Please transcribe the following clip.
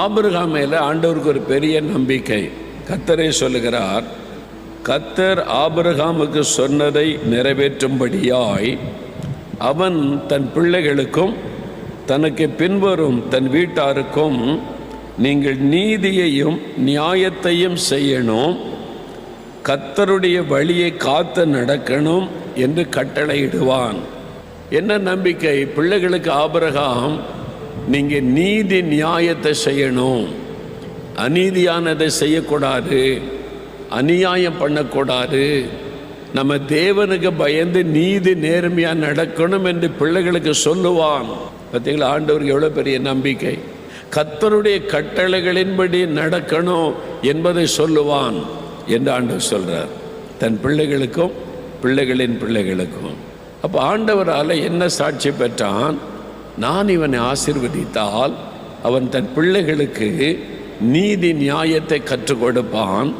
Abraham மேலே ஆண்டவருக்கு ஒரு பெரிய நம்பிக்கை. கத்தரே சொல்லுகிறார் கத்தர் ஆபிரகாமுக்கு சொன்னதை நிறைவேற்றும்படியாய் அவன் தன் பிள்ளைகளுக்கும் தனக்கு பின்வரும் தன் வீட்டாருக்கும் நீங்கள் நீதியையும் நியாயத்தையும் செய்யணும் கத்தருடைய வழியை காத்து நடக்கணும் என்று கட்டளையிடுவான். என்ன நம்பிக்கை? பிள்ளைகளுக்கு ஆபரகாம் நீங்கள் நீதி நியாயத்தை செய்யணும். அநீதியானதை செய்யக்கூடாது. அநியாயம் பண்ணக்கூடாது. நம்ம தேவனுக்கு பயந்து நீதி நேர்மையாக நடக்கணும் என்று பிள்ளைகளுக்கு சொல்லுவான். பார்த்தீங்களா ஆண்டவருக்கு எவ்வளோ பெரிய நம்பிக்கை. கத்தருடைய கட்டளைகளின்படி நடக்கணும் என்பதை சொல்லுவான் என்று ஆண்டவர் சொல்கிறார் தன் பிள்ளைகளுக்கும் பிள்ளைகளின் பிள்ளைகளுக்கும். அப்போ ஆண்டவரால் என்ன சாட்சி பெற்றான்? நான் இவனை ஆசிர்வதித்தால் அவன் தன் பிள்ளைகளுக்கு நீதி நியாயத்தை கற்றுக் கொடுப்பான்.